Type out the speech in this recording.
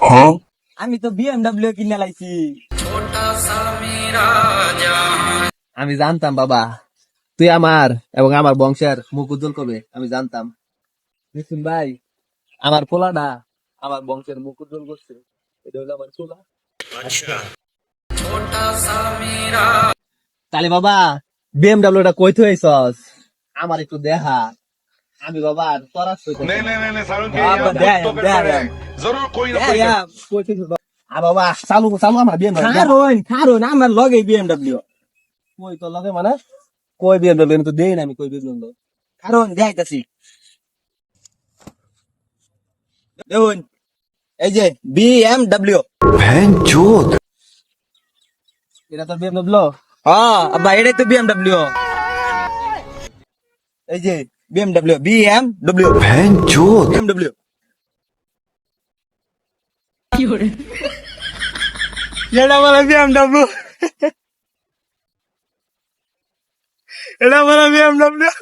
হ্যাঁ? আমি তো বিএমডব্লিউ কিনে লাইছি। আমি জানতাম বাবা। তুই আমার এবং আমার বংশের মুখ উজ্জ্বল করবে আমি জানতাম। মিথুন ভাই আমার পোলাটা আমার বংশের মুখ উজ্জ্বল করছে। এটা হলো আমার পোলা। আচ্ছা তাহলে বাবা বিএমডব্লিউটা কই থইছস আমার একটু দেখা। আমি বাবা আর তোরা নে নে নে নে সারুন কে জরুর কই না কই আ বাবা চালু চালু আমার বিএমডব্লিউ কারণ কারণ আমার লগে বিএমডব্লিউ কই তো লগে মানে? কই বিএমডব্লিউ তো দেই না আমি কই বিএমডব্লিউ কারণ দেখাইতাছি দেখুন এটা তো বিএমডব্লিউ এই যে বিএমডব্লিউ বিএমডব্লিউ বিএমডব্লিউ এটা বলে বিএমডব্লিউ এটা বলে বিএমডব্লিউ